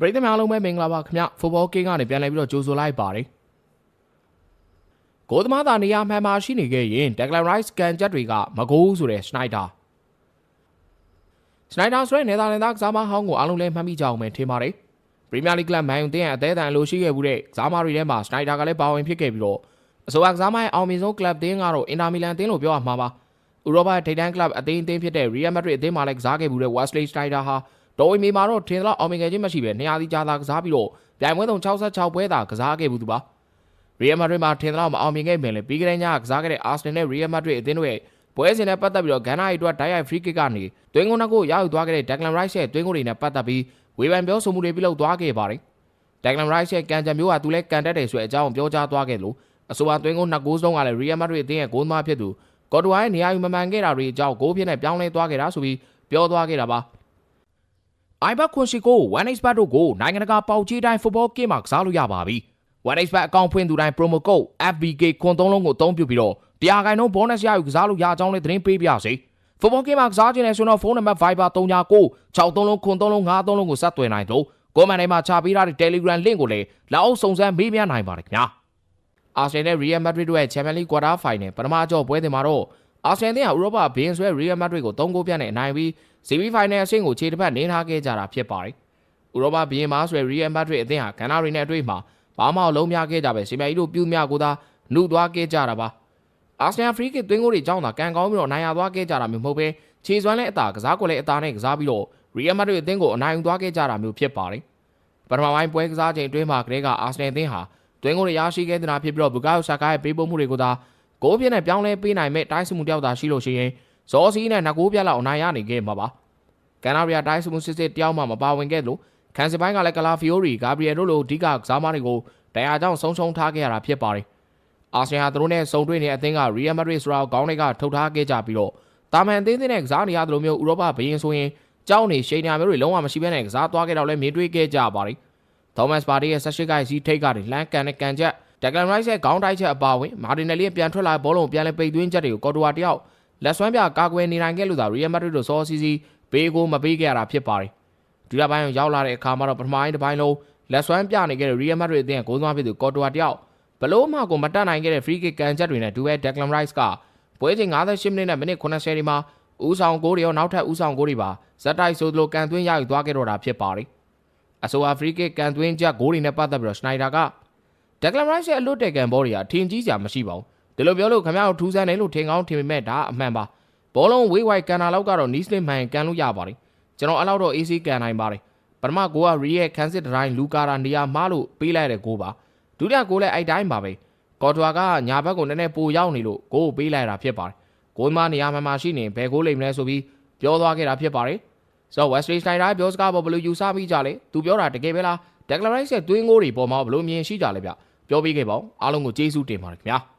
ပရိသတ်များအားလုံးပဲမင်္ဂလာပါခင်ဗျဖူဘောကင်းကနေပြန်လည်ပြီးတော့ကြိုဆိုလိုက်ပါတယ်ကိုသမားသားနေရာမှန်မှာရှိနေခဲ့ရင် Declan Rice ကန်ချက်တွေကမကိုးဆိုတဲ့ Snyder Snyder ဆိုတဲ့နယ်သာလန်သားကစားမဟောင်းကိုအားလုံးလည်းမှတ်မိကြအောင်ပဲထင်ပါတယ်ပရီးမီယာလိဂ်ကလပ်မန်ယူတင်းရဲ့အသေးအံလိုရှိခဲ့မှုတဲ့ကစားမတွေထဲမှာ Snyder ကလည်းပါဝင်ဖြစ်ခဲ့ပြီးတော့အဆိုပါကစားမရဲ့အောင်မြင်ဆုံးကလပ်တင်းကတော့အင်တာမီလန်အသင်းလို့ပြောရမှာပါဥရောပထိပ်တန်းကလပ်အသင်းအသင်းဖြစ်တဲ့ Real Madrid အသင်းမှာလည်းကစားခဲ့မှုတဲ့ Wesley Snyder ဟာ တော်ဝင်မီမှာတော့ထင်သလောက်အောင်မြင်ခဲ့ခြင်းမရှိပဲ200တိကြာသာကစားပြီးတော့ပြိုင်ပွဲသုံး66ပွဲသာကစားခဲ့မှုသူပါ Real Madrid မှာထင်သလောက်မအောင်မြင်ခဲ့ပေမဲ့ပြီးခဲ့တဲ့ညကကစားခဲ့တဲ့ Arsenal နဲ့ Real Madrid အသင်းတို့ရဲ့ပွဲစဉ်နဲ့ပတ်သက်ပြီးတော့ဂန်နာရီအတွက်တိုက်ရိုက် free kick ကနေတွင်းကုန်းတစ်ခုရယူသွားခဲ့တဲ့ Declan Rice ရဲ့တွင်းကုန်းတွေနဲ့ပတ်သက်ပြီးဝေဖန်ပြောဆိုမှုတွေပြုလုပ်သွားခဲ့ပါတယ်။ Declan Rice ရဲ့ကန်ကြံမျိုးကသူလည်းကန်တက်တယ်ဆိုတဲ့အကြောင်းပြောကြားသွားခဲ့လို့အဆိုပါတွင်းကုန်းနှစ်ဂိုးစုံကလည်း Real Madrid အသင်းရဲ့ဂိုးသမားဖြစ်သူကော်တိုဝါရဲ့နေရာယူမမှန်ခဲ့တာတွေအကြောင်းဂိုးဖြစ်နဲ့ပြောင်းလဲသွားခဲ့တာဆိုပြီးပြောသွားခဲ့တာပါ။ iBet ခွန်ရှိကို 1xbet တို့ကိုနိုင်ငံတကာပေါက်ကြီးတိုင်း football game မှာကစားလို့ရပါပြီ။ 1xbet အကောင့်ဖွင့်သူတိုင်း promo code FBK ခွန်သုံးလုံးကိုအသုံးပြုပြီးတော့တရားခိုင်နှုန်း bonus ရယူကစားလို့ရအောင်လည်းသတင်းပေးပြစေ။ football game မှာကစားခြင်းနဲ့ဆိုတော့ဖုန်းနံပါတ် Viber 39 63လုံးခွန်သုံးလုံး53လုံးကိုဆက်သွယ်နိုင်တော့ကိုမန်တိုင်းမှာချပေးထားတဲ့ Telegram link ကိုလည်းလာအောင်စုံစမ်းမေးမြန်းနိုင်ပါတယ်ခင်ဗျာ။ Arsenal နဲ့ Real Madrid တို့ရဲ့ Champions League quarter final ပထမအကြောပွဲစဉ်မှာတော့ Arsenal တင်ဟာဥရောပဘင်းဆွဲ Real Madrid ကို3ဂိုးပြတ်နဲ့အနိုင်ပြီး semi final အဆင့်ကိုခြေတစ်ဖက်နင်းထားခဲ့ကြတာဖြစ်ပါတယ်။ဥရောပဘင်းမှာဆွဲ Real Madrid အသင်းဟာကဏ္ဍတွေနဲ့အတွေ့မှာဘာမှလုံးများခဲ့ကြပဲစီမီတို့ပြူးများကိုသာနှုတ်သွားခဲ့ကြတာပါ။ Arsenal free kick သွင်းဂိုးတွေကြောင်းသာကန်ကောင်းပြီးတော့နိုင်ရသွားခဲ့ကြတာမျိုးမဟုတ်ပဲခြေစွမ်းနဲ့အသာကစားကွက်လည်းအသာနဲ့ကစားပြီးတော့ Real Madrid အသင်းကိုအနိုင်ယူသွားခဲ့ကြတာမျိုးဖြစ်ပါတယ်။ပထမပိုင်းပွဲကစားချိန်အတွင်းမှာကလေးက Arsenal အသင်းဟာတွင်းကိုရရှိခဲ့တဲ့နာဖြစ်ပြီးတော့ဘူကာယိုဆာကာရဲ့ပေးပို့မှုတွေကိုသာဂိုးပြင်းနဲ့ပြောင်းလဲပေးနိုင်မဲ့တိုင်းစမှုတယောက်သာရှိလို့ရှိရင် ဇော်စီနဲ့နှစ်ဂိုးပြလောက်အနိုင်ရနေခဲ့မှာပါ။ကန်နာရီယာတိုင်းစမှုစစ်စစ်တယောက်မှမပါဝင်ခဲ့လို့ခန်စီပိုင်းကလည်းကလာဖီယိုရီဂါဘရီယယ်တို့လိုအဓိကကစားမတွေကိုတရားကြောင့်ဆုံးရှုံးထားခဲ့ရတာဖြစ်ပါတယ်။အာဆင်ဟာသူတို့နဲ့စုံတွေ့နေတဲ့အသင်းကရီယယ်မက်ဒရစ်ဆိုတာကိုခေါင်းတွေကထုတ်ထားခဲ့ကြပြီးတော့တာမန်အသင်းတွေနဲ့ကစားနေရတယ်လို့မျိုးဥရောပဘရင်ဆိုရင်ကြောက်နေရှိန်ညာမျိုးတွေလုံးဝမရှိဘဲနဲ့ကစားသွားခဲ့တော့လဲမြင်တွေ့ခဲ့ကြပါတယ်။သောမတ်ပါတီရဲ့၁၈ကိုက်စီထိတ်ကနေလန်ကန်နဲ့ကန်ချက်ဒက်ဂလန်ရိုက်စ်ရဲ့ခေါင်းတိုက်ချက်အပါဝင်မာတင်နယ်လီရဲ့ပြန်ထွက်လာဘောလုံးပြန်လဲပိတ်သွင်းချက်တွေကိုကော်တိုဝါတယောက် လက်စွမ်းပြကာကွယ်နေနိုင်ခဲ့လို့သာရီယယ်မက်ဒရစ်တို့စောစီစီဘေးကိုမပေးခဲ့ရတာဖြစ်ပါတယ်။ဒုတိယပိုင်းရောက်လာတဲ့အခါမှာတော့ပထမပိုင်းတစ်ပိုင်းလုံးလက်စွမ်းပြနေခဲ့တဲ့ရီယယ်မက်ဒရစ်အသင်းကဂိုးသွင်းဖြစ်သူကော်တိုဝါတယောက်ဘလို့မှကိုမတက်နိုင်ခဲ့တဲ့ free kick ကန်ချက်တွေနဲ့ဒူဝဲဒက်ဂလန်ရိုက်စ်ကပွဲချိန်58မိနစ်နဲ့မိနစ်80ဒီမှာဦးဆောင်ဂိုးတွေရောနောက်ထပ်ဦးဆောင်ဂိုးတွေပါဇက်တိုက်ဆိုသလိုကန်သွင်းရယူသွားခဲ့တော့တာဖြစ်ပါတယ်။အဆိုအာဖရိကကန်သွင်းချက်ဂိုးတွေနဲ့ပတ်သက်ပြီးတော့စနိုက်ဒါကဒက်ကလန်ရိုက်ရဲ့အလွတ်တက်ကန်ဘောတွေဟာထင်ကြီးစရာမရှိပါဘူး။ ဒီလိုပြောလို့ခင်ဗျားတို့ထူးဆန်းတယ်လို့ထင်ကောင်းထင်ပေမဲ့ဒါအမှန်ပါ။ဘောလုံးဝေးဝိုက်ကန်တာလောက်ကတော့နီးစလင်မှန်ကန်လို့ရပါတယ်။ကျွန်တော်အဲ့လောက်တော့ AC ကန်နိုင်ပါတယ်။ပထမဂိုးကရီရဲ့ခန်းစစ်တိုင်းလူကာရာနေရာမှားလို့ပေးလိုက်တဲ့ဂိုးပါ။ဒုတိယဂိုးလည်းအဲ့တိုင်းပါပဲ။ကော်ထွာကညာဘက်ကိုနည်းနည်းပိုရောက်နေလို့ဂိုးပေးလိုက်တာဖြစ်ပါတယ်။ဂိုးမနေရာမှာမှရှိနေဘယ်ဂိုးလိမ့်မလဲဆိုပြီးပြောသွားခဲ့တာဖြစ်ပါတယ်။ဆိုတော့ Wesley Snyder ပြောစကားပေါ်ဘယ်လိုယူဆမိကြလဲ။သူပြောတာတကယ်ပဲလား။ Declan Rice ရဲ့သွင်းဂိုးတွေပေါ်မှာဘယ်လိုမြင်ရှိကြလဲဗျ။ပြောပြခဲ့ပါဦးအားလုံးကိုကျေးဇူးတင်ပါတယ်ခင်ဗျာ။